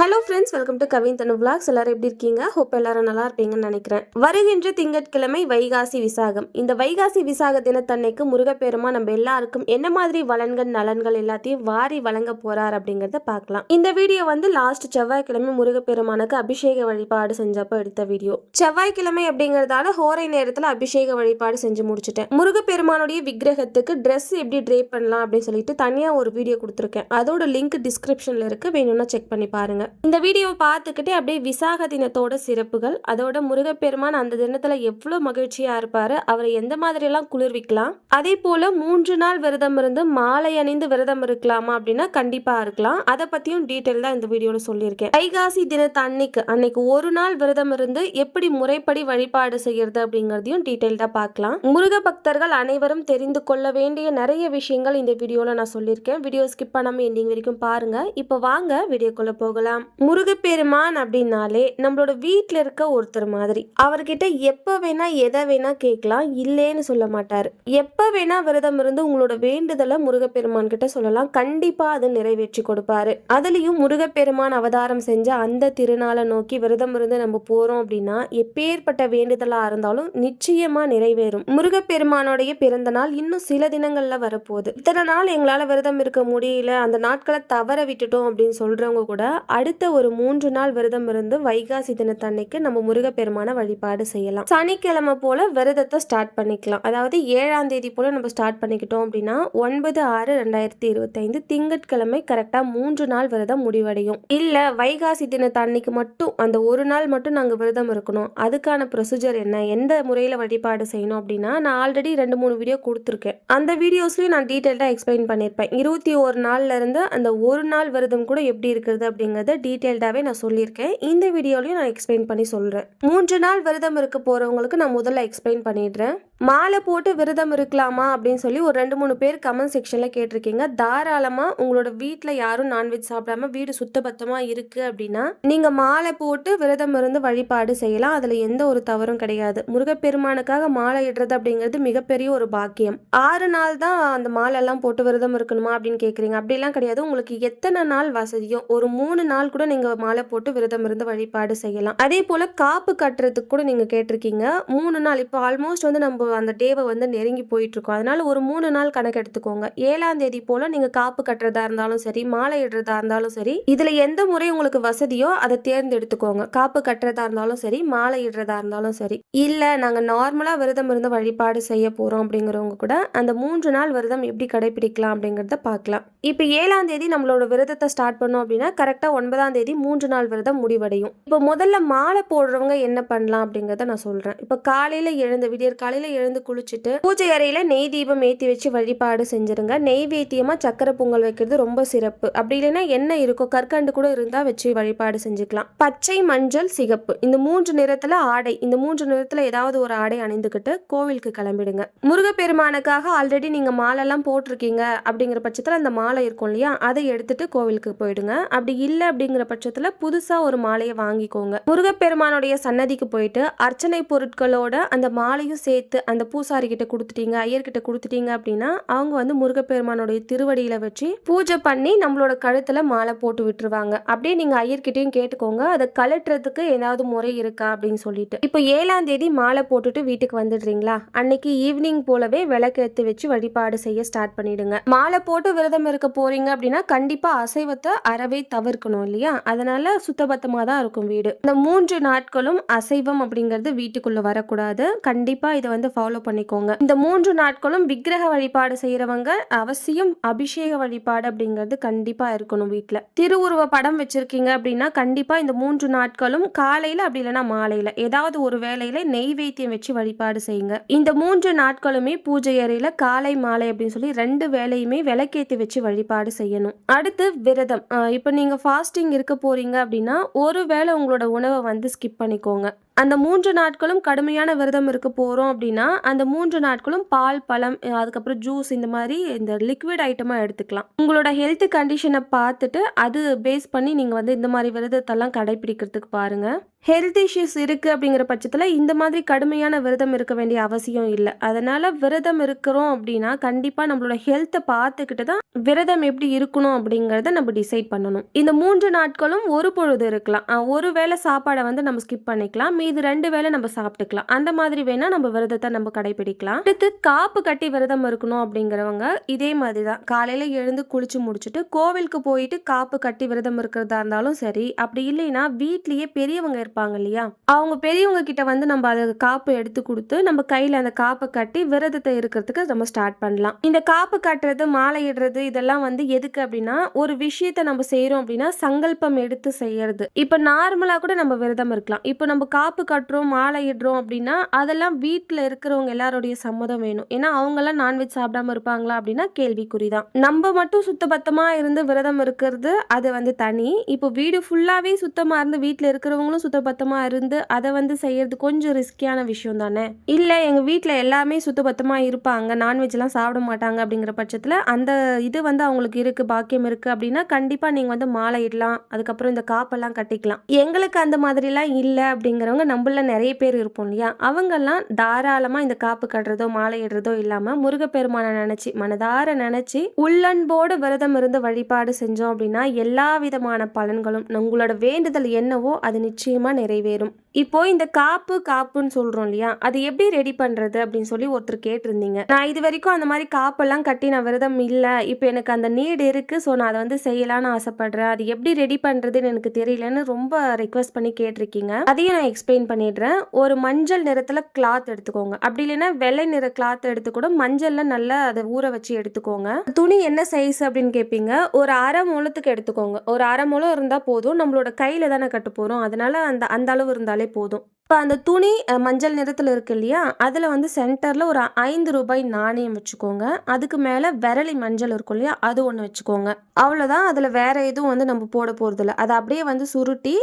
Hello friends welcome to Kavin Thanu vlogs. எல்லாரும் எப்படி இருக்கீங்க? ஹோப் எல்லாரும் நல்லா இருப்பீங்கன்னு நினைக்கிறேன். வருகின்ற திங்கட்கிழமை வைகாசி விசாகம். இந்த வைகாசி விசாக தினத்தன்னைக்கு முருகப்பெருமா நம்ம எல்லாருக்கும் என்ன மாதிரி வளன்கள் நலன்கள் எல்லாத்தையும் வாரி வழங்க போறார் அப்படிங்கறத பார்க்கலாம். இந்த வீடியோ வந்து லாஸ்ட் செவ்வாய்க்கிழமை முருகப்பெருமானுக்கு அபிஷேக வழிபாடு செஞ்சப்போ எடுத்த வீடியோ. செவ்வாய்க்கிழமை அப்படிங்கறதால ஹோரை நேரத்துல அபிஷேக வழிபாடு செஞ்சு முடிச்சிட்டேன். முருகப்பெருமானுடைய விக்கிரகத்துக்கு ட்ரெஸ் எப்படி ட்ரேப் பண்ணலாம் அப்படின்னு சொல்லிட்டு தனியா ஒரு வீடியோ கொடுத்துருக்கேன். அதோட லிங்க் டிஸ்கிரிப்ஷன்ல இருக்கு. வேணும்னா செக் பண்ணி பாருங்க. இந்த வீடியோவை பார்த்துக்கிட்டே அப்படியே விசாக தினத்தோட சிறப்புகள் அதோட முருகப்பெருமான் அந்த தினத்துல எவ்வளவு மகிழ்ச்சியா இருப்பாரு அவரை எந்த மாதிரி எல்லாம் குளிர்விக்கலாம் அதே போல மூன்று நாள் விரதம் இருந்து மாலை அணிந்து விரதம் இருக்கலாமா அப்படின்னா கண்டிப்பா இருக்கலாம். அதை பத்தியும் டீட்டெயில் தான் இந்த வீடியோல சொல்லியிருக்கேன். ஐகாசி தினத்தை அன்னைக்கு அன்னைக்கு ஒரு நாள் விரதம் இருந்து எப்படி முறைப்படி வழிபாடு செய்யறது அப்படிங்கறதையும் டீட்டெயில்டா பார்க்கலாம். முருக பக்தர்கள் அனைவரும் தெரிந்து கொள்ள வேண்டிய நிறைய விஷயங்கள் இந்த வீடியோல நான் சொல்லியிருக்கேன். வீடியோ ஸ்கிப் பண்ணாம எண்டிங் வரைக்கும் பாருங்க. இப்போ வாங்க வீடியோக்குள்ள போகலாம். முருகப்பெருமான் அப்படின்னாலே நம்மளோட வீட்டில் இருக்க ஒருத்தர் மாதிரி. அவர்கிட்ட எப்போ வேணா எதை வேணா கேட்கலாம் இல்லைன்னு சொல்ல மாட்டார். எப்போ வேணா விரதம் இருந்து உங்களோட வேண்டுதலை முருகப்பெருமான் கிட்ட சொல்லலாம். கண்டிப்பாக அது நிறைவேற்றி கொடுப்பாரு. அதுலேயும் முருகப்பெருமான் அவதாரம் செஞ்ச அந்த திருநாளை நோக்கி விரதம் இருந்து நம்ம போகிறோம் அப்படின்னா எப்பேற்பட்ட வேண்டுதலாக இருந்தாலும் நிச்சயமாக நிறைவேறும். முருகப்பெருமானுடைய பிறந்த நாள் இன்னும் சில தினங்களில் வரப்போகுது. இத்தனை நாள் எங்களால் விரதம் இருக்க முடியல அந்த நாட்களை தவற விட்டுட்டோம் அப்படின்னு சொல்கிறவங்க கூட அடுத்த அடுத்த ஒரு மூன்று நாள் விரதம் இருந்து வைகாசி தினத்தன்னைக்கு நம்ம முருகப்பெருமான வழிபாடு செய்யலாம். சனிக்கிழமை போல விரதத்தை ஸ்டார்ட் பண்ணிக்கலாம். அதாவது ஏழாம் தேதி போல நம்ம ஸ்டார்ட் பண்ணிக்கிட்டோம் அப்படின்னா ஒன்பது ஆறு ரெண்டாயிரத்தி இருபத்தைந்து திங்கட்கிழமை கரெக்டா மூன்று நாள் விரதம் முடிவடையும். இல்ல வைகாசி தினத்தன்னைக்கு மட்டும் அந்த ஒரு நாள் மட்டும் நாங்க விரதம் இருக்கணும். அதுக்கான ப்ரொசீஜர் என்ன? எந்த முறையில வழிபாடு செய்யணும் அப்படின்னா நான் ஆல்ரெடி ரெண்டு மூணு வீடியோ கொடுத்துருக்கேன். அந்த வீடியோஸ்லயும் நான் டீட்டெயில்டாக எக்ஸ்பிளைன் பண்ணியிருப்பேன். இருபத்தி ஒரு நாள்ல இருந்து அந்த ஒரு நாள் விரதம் கூட எப்படி இருக்கிறது அப்படிங்கறத டீட்டெயில்டாகவே நான் சொல்லியிருக்கேன். இந்த வீடியோலையும் நான் எக்ஸ்பிளைன் பண்ணி சொல்கிறேன் மூன்று நாள் விரதம் இருக்க போகிறவங்களுக்கு நான் முதல்ல எக்ஸ்பிளைன் பண்ணிடுறேன். மாலை போட்டு விரதம் இருக்கலாமா அப்படின்னு சொல்லி ஒரு ரெண்டு மூணு பேர் கமெண்ட் செக்ஷனில் கேட்டிருக்கீங்க. தாராளமாக உங்களோட வீட்டில் யாரும் நான்வெஜ் சாப்பிடாம வீடு சுத்தபத்தமாக இருக்குது அப்படின்னா நீங்கள் மாலை போட்டு விரதம் இருந்து வழிபாடு செய்யலாம். அதில் எந்த ஒரு தவறும் கிடையாது. முருகப்பெருமானுக்காக மாலை இடுறது அப்படிங்கிறது மிகப்பெரிய ஒரு பாக்கியம். ஆறு நாள் தான் அந்த மாலை எல்லாம் போட்டு விரதம் இருக்கணுமா அப்படின்னு கேட்குறீங்க அப்படிலாம் கிடையாது. உங்களுக்கு எத்தனை நாள் வசதியோ ஒரு மூணு நாள் கூட நீங்கள் மாலை போட்டு விரதம் இருந்து வழிபாடு செய்யலாம். அதே போல் காப்பு கட்டுறதுக்கு கூட நீங்கள் கேட்டிருக்கீங்க. மூணு நாள் இப்போ ஆல்மோஸ்ட் வந்து நம்ம அந்த டேவை வந்து நெருங்கி போயிட்டுருக்கோம். அதனால் ஒரு மூணு நாள் கணக்கு எடுத்துக்கோங்க. ஏழாம் தேதி போல் நீங்கள் காப்பு கட்டுறதா இருந்தாலும் சரி மாலை இடுறதா இருந்தாலும் சரி இதில் எந்த முறை உங்களுக்கு வசதியோ அதை தேர்ந்தெடுத்துக்கோங்க. காப்பு கட்டுறதா இருந்தாலும் சரி மாலை இடுறதா இருந்தாலும் சரி. இல்லை நாங்கள் நார்மலாக விரதம் இருந்து வழிபாடு செய்ய போகிறோம் அப்படிங்கிறவங்க கூட அந்த மூன்று நாள் விரதம் எப்படி கடைபிடிக்கலாம் அப்படிங்கிறத பார்க்கலாம். இப்போ ஏழாம் தேதி நம்மளோட விரதத்தை ஸ்டார்ட் பண்ணோம் அப்படின்னா கரெக்டாக ஒன்பதாம் தேதி மூன்று நாள் விரதம் முடிவடையும். இப்போ முதல்ல மாலை போடுறவங்க என்ன பண்ணலாம் அப்படிங்கிறத நான் சொல்கிறேன் இப்போ காலையில் எழுந்து விடியற் காலையில எழுந்து குளிச்சுட்டு பூஜை அறையில நெய் தீபம் ஏத்தி வச்சு வழிபாடு செஞ்சிருங்க. நெய்வேத்தியமாக சக்கரை பொங்கல் வைக்கிறது ரொம்ப சிறப்பு. அப்படி இல்லைன்னா என்ன இருக்கோ கற்கண்டு கூட இருந்தா வச்சு வழிபாடு செஞ்சுக்கலாம். பச்சை மஞ்சள் சிகப்பு. இந்த மூன்று நிறத்துல ஆடை. இந்த மூன்று நிறத்துல ஏதாவது ஒரு ஆடை அணிந்துக்கிட்டு கோவிலுக்கு கிளம்பிடுங்க. முருகப்பெருமானுக்காக ஆல்ரெடி நீங்க மாலைலாம் போட்டிருக்கீங்க அப்படிங்கிற பட்சத்துல அந்த மாலை இருக்கும் இல்லையா? அதை எடுத்துட்டு கோவிலுக்கு போயிடுங்க. அப்படி இல்லை அப்படிங்கிற பட்சத்துல புதுசா ஒரு மாலையை வாங்கிக்கோங்க. முருகப்பெருமானுடைய சன்னதிக்கு போயிட்டு அர்ச்சனை பொருட்களோட அந்த மாலையும் சேர்த்து அந்த பூசாரிக்கிட்ட கொடுத்துட்டீங்க ஐயர்கிட்ட கொடுத்துட்டீங்க அப்படின்னா அவங்க வந்து முருகப்பெருமானுடைய திருவடியில் வச்சு பூஜை பண்ணி நம்மளோட கழுத்தில் மாலை போட்டு விட்டுருவாங்க. அப்படியே நீங்கள் ஐயர்கிட்டையும் கேட்டுக்கோங்க அதை கழட்டுறதுக்கு ஏதாவது முறை இருக்கா அப்படின்னு சொல்லிட்டு. இப்போ ஏழாம் தேதி மாலை போட்டுட்டு வீட்டுக்கு வந்துடுறீங்களா? அன்னைக்கு ஈவினிங் போலவே விளக்கேற்றி வச்சு வழிபாடு செய்ய ஸ்டார்ட் பண்ணிடுங்க. மாலை போட்டு விரதம் இருக்க போறீங்க அப்படின்னா கண்டிப்பா அசைவத்தை அறவே தவிர்க்கணும் இல்லையா? அதனால சுத்தபத்தமாக தான் இருக்கும் வீடு. இந்த மூன்று நாட்களும் அசைவம் அப்படிங்கிறது வீட்டுக்குள்ள வரக்கூடாது. கண்டிப்பா இதை வந்து ஃபாலோ பண்ணிக்கோங்க. இந்த மூன்று நாட்களும் விக்கிரக வழிபாடு செய்யறவங்க அவசியம் அபிஷேக வழிபாடு அப்படிங்கிறது கண்டிப்பா இருக்கணும் வீட்டில் திருவுருவ படம் வச்சிருக்கீங்க அப்படின்னா கண்டிப்பா இந்த மூன்று நாட்களும் காலையில அப்படி இல்லைன்னா மாலையில ஏதாவது ஒரு வேலையில நெய்வேத்தியம் வச்சு வழிபாடு செய்யுங்க. இந்த மூன்று நாட்களுமே பூஜை அறையில காலை மாலை அப்படின்னு சொல்லி ரெண்டு வேலையுமே விளக்கேத்தி வச்சு வழிபாடு செய்யணும். அடுத்து விரதம். இப்போ நீங்க ஃபாஸ்டிங் இருக்க போறீங்க அப்படின்னா ஒரு வேளை உங்களோட உணவை வந்து ஸ்கிப் பண்ணிக்கோங்க. அந்த மூன்று நாட்களும் கடுமையான விரதம் இருக்க போகிறோம் அப்படின்னா அந்த மூன்று நாட்களும் பால் பழம் அதுக்கப்புறம் ஜூஸ் இந்த மாதிரி இந்த லிக்விட் ஐட்டமாக எடுத்துக்கலாம். உங்களோட ஹெல்த் கண்டிஷனை பார்த்துட்டு அது பேஸ் பண்ணி நீங்கள் வந்து இந்த மாதிரி விரதத்தெல்லாம் கடைபிடிக்கிறதுக்கு பாருங்கள் ஹெல்த் இஷ்யூஸ் இருக்குது அப்படிங்கிற பட்சத்தில் இந்த மாதிரி கடுமையான விரதம் இருக்க வேண்டிய அவசியம் இல்லை. அதனால் விரதம் இருக்கிறோம் அப்படின்னா கண்டிப்பாக நம்மளோட ஹெல்த்தை பார்த்துக்கிட்டு தான் விரதம் எப்படி இருக்கணும் அப்படிங்கிறத நம்ம டிசைட் பண்ணணும். இந்த மூன்று நாட்களும் ஒரு பொழுது இருக்கலாம். ஒரு வேளை சாப்பாடை வந்து நம்ம ஸ்கிப் பண்ணிக்கலாம். மீது ரெண்டு வேளை நம்ம சாப்பிட்டுக்கலாம். அந்த மாதிரி வேணால் நம்ம விரதத்தை நம்ம கடைபிடிக்கலாம். அடுத்து காப்பு கட்டி விரதம் இருக்கணும் அப்படிங்கிறவங்க இதே மாதிரி தான். காலையில் எழுந்து குளிச்சு முடிச்சுட்டு கோவிலுக்கு போயிட்டு காப்பு கட்டி விரதம் இருக்கிறதா இருந்தாலும் சரி அப்படி இல்லைன்னா வீட்லேயே பெரியவங்க இருப்பாங்க இல்லையா? அவங்க பெரியவங்க கிட்ட வந்து நம்ம அதை காப்பு எடுத்து கொடுத்து நம்ம கையில் அந்த காப்பை கட்டி விரதத்தை இருக்கிறதுக்கு நம்ம ஸ்டார்ட் பண்ணலாம். இந்த காப்பு கட்டுறது மாலை இடுறது இதெல்லாம் வந்து எதுக்கு அப்படின்னா ஒரு விஷயத்தை நம்ம செய்கிறோம் அப்படின்னா சங்கல்பம் எடுத்து செய்யறது. இப்போ நார்மலாக கூட நம்ம விரதம் இருக்கலாம். இப்போ நம்ம காப்பு கட்டுறோம் மாலை இடுறோம் அப்படின்னா அதெல்லாம் வீட்டில் இருக்கிறவங்க எல்லாருடைய சம்மதம் வேணும். ஏன்னா அவங்கெல்லாம் நான்வெஜ் சாப்பிடாம இருப்பாங்களா அப்படின்னா கேள்விக்குறி தான். நம்ம மட்டும் சுத்தபத்தமாக இருந்து விரதம் இருக்கிறது அது வந்து தனி. இப்போ வீடு ஃபுல்லாகவே சுத்தமாக இருந்து வீட்டில் இருக்கிறவங்களும் சுத்தபத்தமாக இருந்து அதை வந்து செய்யறது கொஞ்சம் ரிஸ்கியான விஷயம் தானே இல்லை எங்கள் வீட்டில் எல்லாமே சுத்தபத்தமாக இருப்பாங்க. நான்வெஜ்லாம் சாப்பிட மாட்டாங்க அப்படிங்கிற பட்சத்தில் அந்த இது வந்து அவங்களுக்கு இருக்குது பாக்கியம் இருக்குது அப்படின்னா கண்டிப்பாக நீங்கள் வந்து மாலை இடலாம் அதுக்கப்புறம் இந்த காப்பெல்லாம் கட்டிக்கலாம். எங்களுக்கு அந்த மாதிரிலாம் இல்லை அப்படிங்கிறவங்க நம்மள நிறைய பேர் இருப்போம் இல்லையா? அவங்கெல்லாம் தாராளமாக இந்த காப்பு கட்டுறதோ மாலை இடுறதோ இல்லாமல் முருகப்பெருமானை நினச்சி மனதார நினச்சி உள்ளன்போடு விரதம் இருந்து வழிபாடு செஞ்சோம் அப்படின்னா எல்லா விதமான பலன்களும் உங்களோட வேண்டுதல் என்னவோ அது நிச்சயமாக நிறைவேறும். இப்போ இந்த காப்பு காப்புன்னு சொல்கிறோம் இல்லையா? அது எப்படி ரெடி பண்ணுறது அப்படின்னு சொல்லி ஒருத்தர் கேட்டிருந்தீங்க. நான் இது வரைக்கும் அந்த மாதிரி காப்பெல்லாம் கட்டி நான் விரதம் இல்லை. இப்போ எனக்கு அந்த நீடு இருக்குது ஸோ நான் அதை வந்து செய்யலான்னு ஆசைப்படுறேன். அது எப்படி ரெடி பண்ணுறதுன்னு எனக்கு தெரியலன்னு ரொம்ப ரெக்வஸ்ட் பண்ணி கேட்டிருக்கீங்க. அதையும் நான் எக்ஸ்பிளைன் பண்ணிடுறேன். ஒரு மஞ்சள் நிறத்தில் கிளாத் எடுத்துக்கோங்க. அப்படி இல்லைன்னா வெள்ளை நிற கிளாத் எடுத்து கூட மஞ்சள்ல நல்லா அதை ஊற வச்சு எடுத்துக்கோங்க. துணி என்ன சைஸ் அப்படின்னு கேட்பீங்க ஒரு அரை மூலத்துக்கு எடுத்துக்கோங்க. ஒரு அரை மூலம் இருந்தால் போதும். நம்மளோட கையில் தானே கட்டு போகிறோம் அதனால அந்த அந்த அளவு இருந்தாலும் இருந்தாலே போதும் இப்போ அந்த துணி மஞ்சள் நிறத்தில் இருக்கு இல்லையா? அதில் வந்து சென்டரில் ஒரு ஐந்து ரூபாய் நாணயம் வச்சுக்கோங்க. அதுக்கு மேலே விரலி மஞ்சள் இருக்கும் இல்லையா? அது ஒன்று வச்சுக்கோங்க. அவ்வளோதான் அதில் வேற எதுவும் வந்து நம்ம போட போகிறதில்ல அதை அப்படியே வந்து சுருட்டி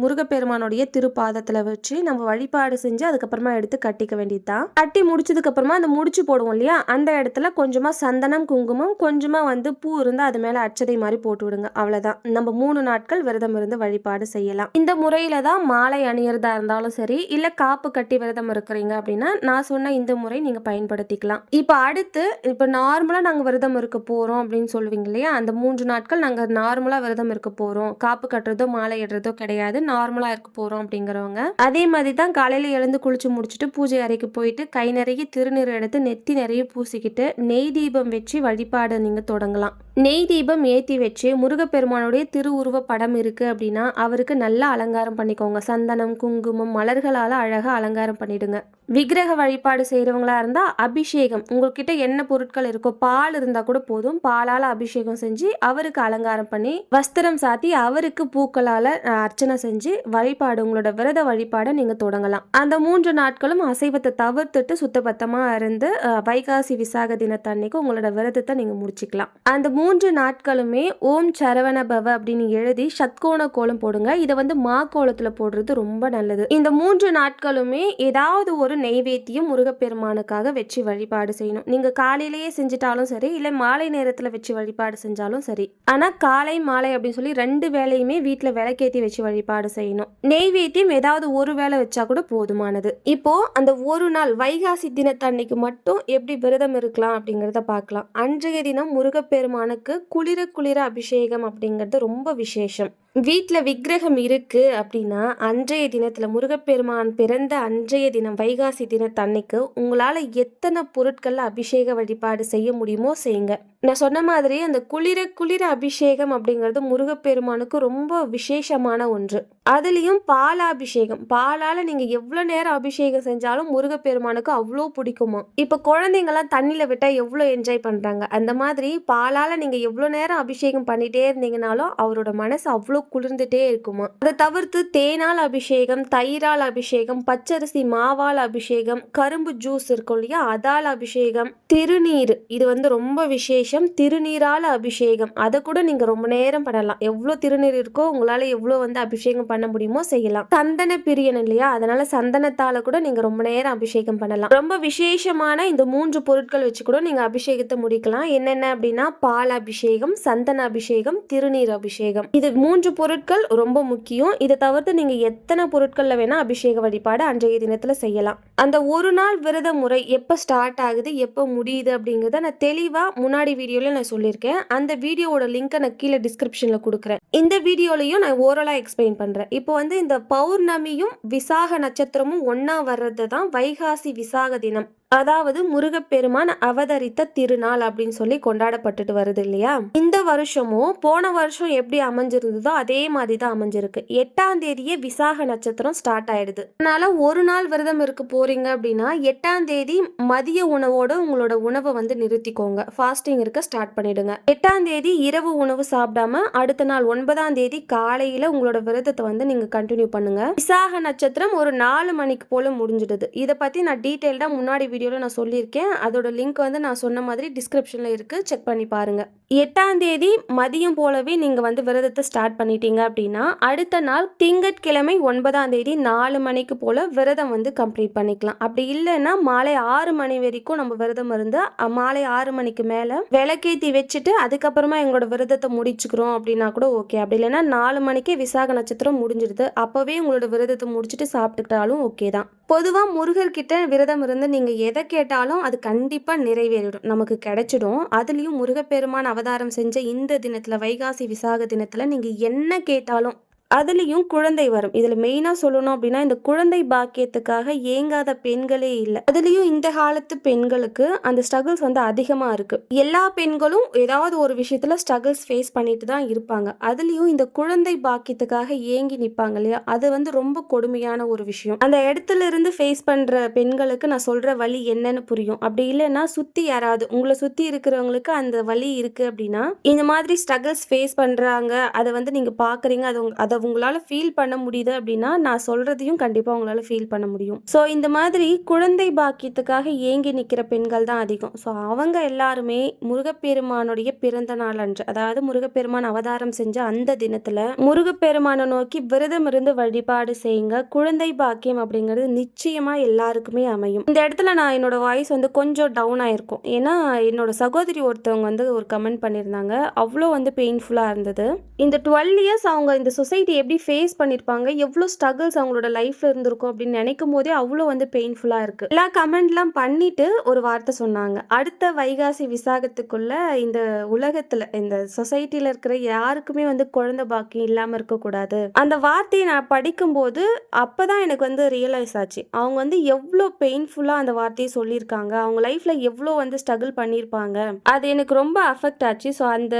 முருகப்பெருமானுடைய திருப்பாதத்தில் வச்சு நம்ம வழிபாடு செஞ்சு அதுக்கப்புறமா எடுத்து கட்டிக்க வேண்டியதுதான். கட்டி முடிச்சதுக்கப்புறமா அந்த முடிச்சு போடுவோம் இல்லையா? அந்த இடத்துல கொஞ்சமாக சந்தனம் குங்குமம் கொஞ்சமாக வந்து பூ இருந்தால் அது மேலே அச்சதை மாதிரி போட்டு விடுங்க. அவ்வளோதான் நம்ம மூணு நாட்கள் விரதம் இருந்து வழிபாடு செய்யலாம். இந்த முறையில் தான் மாலை அணியறதா இருந்தாலும் சரி இல்லை காப்பு கட்டி விரதம் இருக்கிறீங்க அப்படின்னா நான் சொன்ன இந்த முறை நீங்கள் பயன்படுத்திக்கலாம். இப்போ அடுத்து இப்போ நார்மலாக நாங்கள் விரதம் இருக்க போகிறோம் அப்படின்னு சொல்லுவீங்க இல்லையா? அந்த மூன்று நாட்கள் நாங்கள் நார்மலாக விரதம் இருக்க போகிறோம் காப்பு கட்டுறதோ மாலை இடுறதோ கிடையாது. நார்மலாக இருக்க போகிறோம் அப்படிங்கிறவங்க. அதே மாதிரி தான் காலையில் எழுந்து குளிச்சு முடிச்சுட்டு பூஜை அறைக்கு போயிட்டு கை நிறைய திருநீர் எடுத்து நெத்தி நிறைய பூசிக்கிட்டு நெய் தீபம் வச்சு வழிபாடு நீங்கள் தொடங்கலாம். நெய் தீபம் ஏற்றி வச்சு முருகப்பெருமானுடைய திருவுருவ படம் இருக்குது அப்படின்னா அவருக்கு நல்லா அலங்காரம் பண்ணிக்கோங்க. சந்தனம் குங்குமம் மலர்களால் அழகாக அலங்காரம் பண்ணிடுங்க. விக்கிரக வழிபாடு செய்கிறவங்களா இருந்தால் அபிஷேகம். உங்ககிட்ட என்ன பொருட்கள் இருக்கோ பால் இருந்தால் கூட போதும். பாலால் அபிஷேகம் செஞ்சு அவருக்கு அலங்காரம் பண்ணி வஸ்திரம் சாத்தி அவருக்கு பூக்களால் அர்ச்சனை செஞ்சு வழிபாடு உங்களோட விரத வழிபாடை நீங்கள் தொடங்கலாம். அந்த மூன்று நாட்களும் அசைவத்தை தவிர்த்துட்டு சுத்தபத்தமாக இருந்து வைகாசி விசாக தினத்தன்னைக்கு உங்களோட விரதத்தை நீங்கள் முடிச்சுக்கலாம். அந்த மூன்று நாட்களுமே ஓம் சரவண பவ அப்படின்னு எழுதி சத்கோண கோலம் போடுங்க. இதை வந்து மா கோலத்தில் போடுறது ரொம்ப நல்லது. இந்த மூன்று நாட்களுமே ஏதாவது ஒரு நெய்வேத்தியம் முருகப்பெருமானுக்காக வச்சு வழிபாடு செய்யணும். நீங்கள் காலையிலேயே செஞ்சுட்டாலும் சரி இல்லை மாலை நேரத்தில் வச்சு வழிபாடு செஞ்சாலும் சரி. ஆனால் காலை மாலை அப்படின்னு சொல்லி ரெண்டு வேலையுமே வீட்டில் விளக்கேற்றி வச்சு வழிபாடு செய்யணும். நெய்வேத்தியம் ஏதாவது ஒரு வேளை வச்சா கூட போதுமானது. இப்போ அந்த ஒரு நாள் வைகாசி தினத்தன்னைக்கு மட்டும் எப்படி விரதம் இருக்கலாம் அப்படிங்கிறத பார்க்கலாம். அன்றைய தினம் முருகப்பெருமானுக்கு குளிர குளிர அபிஷேகம் அப்படிங்கிறது ரொம்ப விசேஷம். வீட்டில் விக்கிரகம் இருக்குது அப்படின்னா அன்றைய தினத்தில் முருகப்பெருமான் பிறந்த அன்றைய தினம் வைகாசி தினத்தன்னைக்கு உங்களால் எத்தனை பொருட்களில் அபிஷேக வழிபாடு செய்ய முடியுமோ செய்யுங்க நான் சொன்ன மாதிரி அந்த குளிர குளிர அபிஷேகம் அப்படிங்கிறது முருகப்பெருமானுக்கு ரொம்ப விசேஷமான ஒன்று. அதுலேயும் பாலாபிஷேகம். பாலால் நீங்கள் எவ்வளோ நேரம் அபிஷேகம் செஞ்சாலும் முருகப்பெருமானுக்கு அவ்வளோ பிடிக்குமா. இப்போ குழந்தைங்கள்லாம் தண்ணியில் விட்டால் எவ்வளோ என்ஜாய் பண்ணுறாங்க அந்த மாதிரி பாலால் நீங்கள் எவ்வளோ நேரம் அபிஷேகம் பண்ணிகிட்டே இருந்தீங்கனாலும் அவரோட மனசு அவ்வளோ குளிர்ந்துட்டே இருக்குமா. அதை தவிர்த்து தேனால் அபிஷேகம் தயிரால் அபிஷேகம் பச்சரிசி மாவால் அபிஷேகம் கரும்பு ஜூஸ் இருக்கும் இல்லையா அதால் அபிஷேகம் திருநீர். இது வந்து ரொம்ப விசேஷம். விசேஷம் திருநீரால் அபிஷேகம். அதை கூட நீங்க ரொம்ப நேரம் பண்ணலாம். எவ்வளோ திருநீர் இருக்கோ உங்களால எவ்வளோ வந்து அபிஷேகம் பண்ண முடியுமோ செய்யலாம். சந்தன பிரியன் இல்லையா? அதனால சந்தனத்தால கூட நீங்க ரொம்ப நேரம் அபிஷேகம் பண்ணலாம். ரொம்ப விசேஷமான இந்த மூன்று பொருட்கள் வச்சு கூட நீங்க அபிஷேகத்தை முடிக்கலாம். என்னென்ன அப்படின்னா பால் அபிஷேகம் சந்தன அபிஷேகம் திருநீர் அபிஷேகம். இது மூன்று பொருட்கள் ரொம்ப முக்கியம். இதை தவிர்த்து நீங்க எத்தனை பொருட்கள்ல வேணா அபிஷேக வழிபாடு அன்றைய தினத்துல செய்யலாம். அந்த ஒரு நாள் விரத முறை எப்போ ஸ்டார்ட் ஆகுது எப்போ முடியுது அப்படிங்கிறத நான் தெளிவாக முன்னாடி வீடியோவில் நான் சொல்லியிருக்கேன். அந்த வீடியோவோட லிங்க்கை நான் கீழே டிஸ்கிரிப்ஷனில் கொடுக்குறேன். இந்த வீடியோலையும் நான் ஓரலாக எக்ஸ்பிளைன் பண்ணுறேன் இப்போ வந்து இந்த பௌர்ணமியும் விசாக நட்சத்திரமும் ஒன்றா வர்றது தான் வைகாசி விசாக தினம். அதாவது முருகப்பெருமான் அவதரித்த திருநாள் அப்படின்னு சொல்லி கொண்டாடப்பட்டுட்டு வருது இல்லையா? இந்த வருஷமும் போன வருஷம் எப்படி அமைஞ்சிருந்ததோ அதே மாதிரி தான் அமைஞ்சிருக்கு. எட்டாம் தேதியே விசாக நட்சத்திரம் ஸ்டார்ட் ஆயிடுது. அதனால ஒரு நாள் விரதம் இருக்க போறீங்க அப்படின்னா எட்டாம் தேதி மதிய உணவோட உங்களோட உணவை வந்து நிறுத்திக்கோங்க. ஃபாஸ்டிங் இருக்க ஸ்டார்ட் பண்ணிடுங்க. எட்டாம் தேதி இரவு உணவு சாப்பிடாம அடுத்த நாள் ஒன்பதாம் தேதி காலையில உங்களோட விரதத்தை வந்து நீங்க கண்டினியூ பண்ணுங்க. விசாக நட்சத்திரம் ஒரு நாலு மணிக்கு போல முடிஞ்சிடுது. இதை பத்தி நான் டீட்டெயில்டா முன்னாடி வீடியோவில் நான் சொல்லியிருக்கேன். அதோட லிங்க் வந்து நான் சொன்ன மாதிரி டிஸ்கிரிப்ஷனில் இருக்குது செக் பண்ணி பாருங்கள் எட்டாம் தேதி மதியம் போலவே நீங்கள் வந்து விரதத்தை ஸ்டார்ட் பண்ணிட்டீங்க அப்படின்னா அடுத்த நாள் திங்கட்கிழமை ஒன்பதாம் தேதி நாலு மணிக்கு போல் விரதம் வந்து கம்ப்ளீட் பண்ணிக்கலாம். அப்படி இல்லைன்னா மாலை ஆறு மணி வரைக்கும் நம்ம விரதம் இருந்து மாலை ஆறு மணிக்கு மேலே விளக்கேற்றி வச்சுட்டு அதுக்கப்புறமா எங்களோட விரதத்தை முடிச்சுக்கிறோம் அப்படின்னா கூட ஓகே அப்படி இல்லைன்னா நாலு மணிக்கே விசாக நட்சத்திரம் முடிஞ்சிடுது அப்போவே உங்களோட விரதத்தை முடிச்சுட்டு சாப்பிட்டுக்கிட்டாலும் ஓகே தான். பொதுவாக முருகர்கிட்ட விரதம் இருந்து நீங்கள் எதை கேட்டாலும் அது கண்டிப்பாக நிறைவேறிடும். நமக்கு கிடைச்சிடும். அதுலேயும் முருகப்பெருமான் அவதாரம் செஞ்ச இந்த தினத்தில் வைகாசி விசாக தினத்தில் நீங்கள் என்ன கேட்டாலும் அதுலேயும் குழந்தை வரும். இதில் மெயினாக சொல்லணும் அப்படின்னா இந்த குழந்தை பாக்கியத்துக்காக ஏங்காத பெண்களே இல்லை. அதுலேயும் இந்த காலத்து பெண்களுக்கு அந்த ஸ்ட்ரகிள்ஸ் வந்து அதிகமாக இருக்குது எல்லா பெண்களும் ஏதாவது ஒரு விஷயத்தில் ஸ்ட்ரகிள்ஸ் ஃபேஸ் பண்ணிட்டு தான் இருப்பாங்க. அதுலேயும் இந்த குழந்தை பாக்கியத்துக்காக ஏங்கி நிற்பாங்க இல்லையா? அது வந்து ரொம்ப கொடுமையான ஒரு விஷயம். அந்த இடத்துல இருந்து ஃபேஸ் பண்ணுற பெண்களுக்கு நான் சொல்கிற வழி என்னன்னு புரியும். அப்படி இல்லைன்னா சுற்றி யாராவது உங்களை சுற்றி இருக்கிறவங்களுக்கு அந்த வழி இருக்குது அப்படின்னா இந்த மாதிரி ஸ்ட்ரகிள்ஸ் ஃபேஸ் பண்ணுறாங்க அதை வந்து நீங்கள் பார்க்குறீங்க அது அதை உங்களால் ஃபீல் பண்ண முடியுது அப்படின்னா நான் சொல்கிறதையும் கண்டிப்பாக உங்களால் ஃபீல் பண்ண முடியும். ஸோ இந்த மாதிரி குழந்தை பாக்கியத்துக்காக ஏங்கி நிற்கிற பெண்கள் தான் அதிகம். ஸோ அவங்க எல்லாருமே முருகப்பெருமானுடைய பிறந்த நாள் அன்று அதாவது முருகப்பெருமான் அவதாரம் செஞ்ச அந்த தினத்தில் முருகப்பெருமானை நோக்கி விரதம் இருந்து வழிபாடு செய்யுங்க. குழந்தை பாக்கியம் அப்படிங்கிறது நிச்சயமாக எல்லாருக்குமே அமையும். இந்த இடத்துல நான் என்னோட வாய்ஸ் வந்து கொஞ்சம் டவுன் ஆயிருக்கும். ஏன்னா என்னோட சகோதரி ஒருத்தவங்க வந்து ஒரு கமெண்ட் பண்ணியிருந்தாங்க. அவ்வளோ வந்து பெயின்ஃபுல்லாக இருந்தது. இந்த டுவெல் இயர்ஸ் அவங்க இந்த சொசைட்டி எப்படி ஃபேஸ் பண்ணியிருப்பாங்க எவ்வளோ ஸ்ட்ரகிள்ஸ் அவங்களோட லைஃப்பில் இருந்திருக்கும் அப்படின்னு நினைக்கும் போதே அவ்வளோ வந்து பெயின்ஃபுல்லாக இருக்குது எல்லா கமெண்ட்லாம் பண்ணிட்டு ஒரு வார்த்தை சொன்னாங்க. அடுத்த வைகாசி விசாகத்துக்குள்ளே இந்த உலகத்தில் இந்த சொசைட்டியில் இருக்கிற யாருக்குமே வந்து குழந்தை பாக்கியம் இல்லாமல் இருக்கக்கூடாது. அந்த வார்த்தையை நான் படிக்கும்போது அப்போ தான் எனக்கு வந்து ரியலைஸ் ஆச்சு. அவங்க வந்து எவ்வளோ பெயின்ஃபுல்லாக அந்த வார்த்தையை சொல்லியிருக்காங்க. அவங்க லைஃப்பில் எவ்வளோ வந்து ஸ்ட்ரகிள் பண்ணியிருப்பாங்க. அது எனக்கு ரொம்ப அஃபெக்ட் ஆச்சு. ஸோ அந்த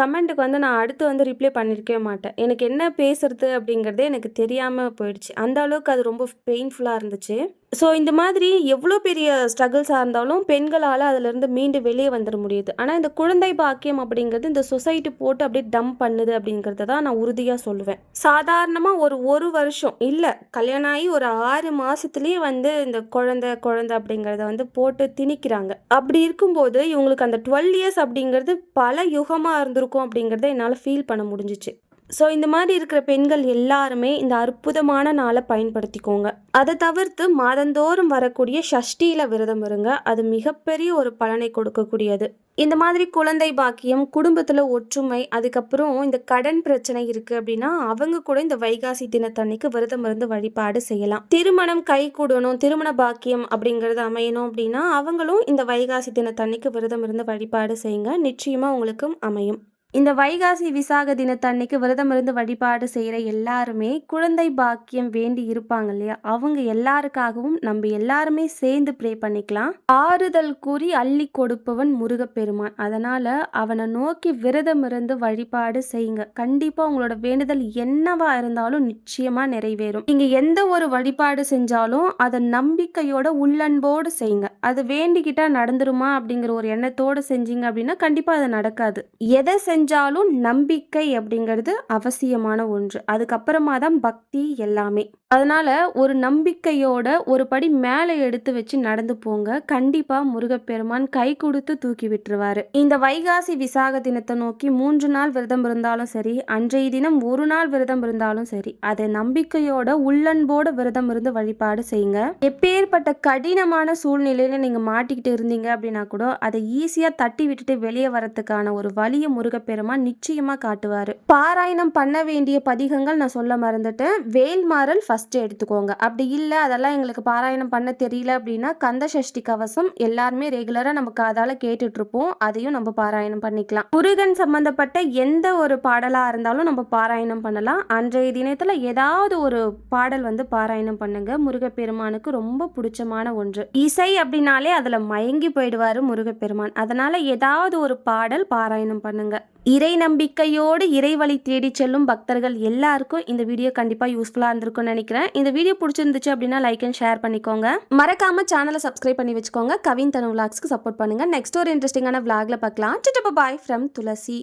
கமெண்ட்டுக்கு வந்து நான் அடுத்து வந்து ரிப்ளை பண்ணியிருக்கவே மாட்டேன். எனக்கு என்ன பேசுறது அப்படிங்கிறதே எனக்கு தெரியாமல் போயிடுச்சு. அந்த அளவுக்கு அது ரொம்ப பெயின்ஃபுல்லாக இருந்துச்சு. ஸோ இந்த மாதிரி எவ்வளோ பெரிய ஸ்ட்ரகிள்ஸாக இருந்தாலும் பெண்களால் அதிலிருந்து மீண்டு வெளியே வந்துட முடியுது. ஆனால் இந்த குழந்தை பாக்கியம் அப்படிங்கிறது இந்த சொசைட்டி போட்டு அப்படியே டம்ப் பண்ணுது அப்படிங்கிறத தான் நான் உறுதியாக சொல்லுவேன். சாதாரணமாக ஒரு ஒரு வருஷம் இல்லை கல்யாணம் ஆகி ஒரு ஆறு மாதத்துலேயே வந்து இந்த குழந்தை குழந்தை அப்படிங்கிறத வந்து போட்டு திணிக்கிறாங்க. அப்படி இருக்கும்போது இவங்களுக்கு அந்த டுவெல் இயர்ஸ் அப்படிங்கிறது பல யுகமாக இருந்திருக்கும் அப்படிங்கிறத என்னால் ஃபீல் பண்ண முடிஞ்சிச்சு. ஸோ இந்த மாதிரி இருக்கிற பெண்கள் எல்லாருமே இந்த அற்புதமான நாளை பயன்படுத்திக்கோங்க. அதை தவிர்த்து மாதந்தோறும் வரக்கூடிய ஷஷ்டியில் விரதம் இருங்க. அது மிகப்பெரிய ஒரு பலனை கொடுக்கக்கூடியது. இந்த மாதிரி குழந்தை பாக்கியம் குடும்பத்தில் ஒற்றுமை அதுக்கப்புறம் இந்த கடன் பிரச்சனை இருக்குது அப்படின்னா அவங்க கூட இந்த வைகாசி தினத்தன்னைக்கு விரதம் இருந்து வழிபாடு செய்யலாம். திருமணம் கை கூடணும் திருமண பாக்கியம் அப்படிங்கிறது அமையணும் அப்படின்னா அவங்களும் இந்த வைகாசி தினத்தன்னைக்கு விரதம் இருந்து வழிபாடு செய்யுங்க. நிச்சயமாக உங்களுக்கும் அமையும். இந்த வைகாசி விசாக தினத்தன்னைக்கு விரதம் இருந்து வழிபாடு செய்கிற எல்லாருமே குழந்தை பாக்கியம் வேண்டி இருப்பாங்க இல்லையா? அவங்க எல்லாருக்காகவும் நம்ம எல்லாருமே சேர்ந்து ப்ரே பண்ணிக்கலாம். ஆறுதல் கூறி அள்ளி கொடுப்பவன் முருகப்பெருமான். அதனால அவனை நோக்கி விரதம் இருந்து வழிபாடு செய்யுங்க. கண்டிப்பா உங்களோட வேண்டுதல் என்னவா இருந்தாலும் நிச்சயமா நிறைவேறும். நீங்க எந்த ஒரு வழிபாடு செஞ்சாலும் அதை நம்பிக்கையோட உள்ளன்போடு செய்யுங்க. அது வேண்டிக்கிட்டா நடந்துருமா அப்படிங்கிற ஒரு எண்ணத்தோடு செஞ்சீங்க அப்படின்னா கண்டிப்பா அது நடக்காது. எதை செஞ்சாலும் நம்பிக்கை அப்படிங்கிறது அவசியமான ஒன்று. அதுக்கப்புறமா தான் பக்தி எல்லாமே. அதனால ஒரு நம்பிக்கையோட ஒரு படி மேலே எடுத்து வச்சு நடந்து போங்க. கண்டிப்பா முருகப்பெருமான் கை கொடுத்து தூக்கி விட்டுருவாரு. இந்த வைகாசி விசாக தினத்தை நோக்கி மூன்று நாள் விரதம் இருந்தாலும் சரி அன்றைய தினம் ஒரு நாள் விரதம் இருந்தாலும் சரி அதை நம்பிக்கையோட உள்ளன்போட விரதம் இருந்து வழிபாடு செய்யுங்க. எப்பேற்பட்ட கடினமான சூழ்நிலையில நீங்க மாட்டிக்கிட்டு இருந்தீங்க அப்படின்னா கூட அதை ஈஸியா தட்டி விட்டுட்டு வெளியே வரதுக்கான ஒரு வழியை முருகப்பெருமான் நிச்சயமா காட்டுவாரு. பாராயணம் பண்ண வேண்டிய பதிகங்கள் நான் சொல்ல மறந்துட்டேன். வேல்மாறல் ஃபஸ்ட்டு எடுத்துக்கோங்க. அப்படி இல்லை அதெல்லாம் எங்களுக்கு பாராயணம் பண்ண தெரியல அப்படின்னா கந்த சஷ்டி கவசம் எல்லாருமே ரெகுலராக நம்ம அதால் கேட்டுட்ருப்போம் அதையும் நம்ம பாராயணம் பண்ணிக்கலாம். முருகன் சம்மந்தப்பட்ட எந்த ஒரு பாடலாக இருந்தாலும் நம்ம பாராயணம் பண்ணலாம். அன்றைய தினத்தில் ஏதாவது ஒரு பாடல் வந்து பாராயணம் பண்ணுங்க. முருகப்பெருமானுக்கு ரொம்ப பிடிச்சமான ஒன்று. இசை அப்படின்னாலே அதில் மயங்கி போயிடுவார் முருகப்பெருமான். அதனால் ஏதாவது ஒரு பாடல் பாராயணம் பண்ணுங்கள் இறை நம்பிக்கையோடு இறை வழி தேடி செல்லும் பக்தர்கள் எல்லாருக்கும் இந்த வீடியோ கண்டிப்பாக யூஸ்ஃபுல்லாக இருந்திருக்கும்னு நினைக்கிறேன். இந்த வீடியோ பிடிச்சிருந்துச்சு அப்படின்னா லைக் அண்ட் ஷேர் பண்ணிக்கோங்க. மறக்காம சேனலை சப்ஸ்கிரைப் பண்ணி வச்சுக்கோங்க. கவின் தனு விளாக்ஸ்க்கு சப்போர்ட் பண்ணுங்க. நெக்ஸ்ட் ஒரு இன்ட்ரெஸ்டிங்கான விளாக்ல பார்க்கலாம். Bye from Thulasi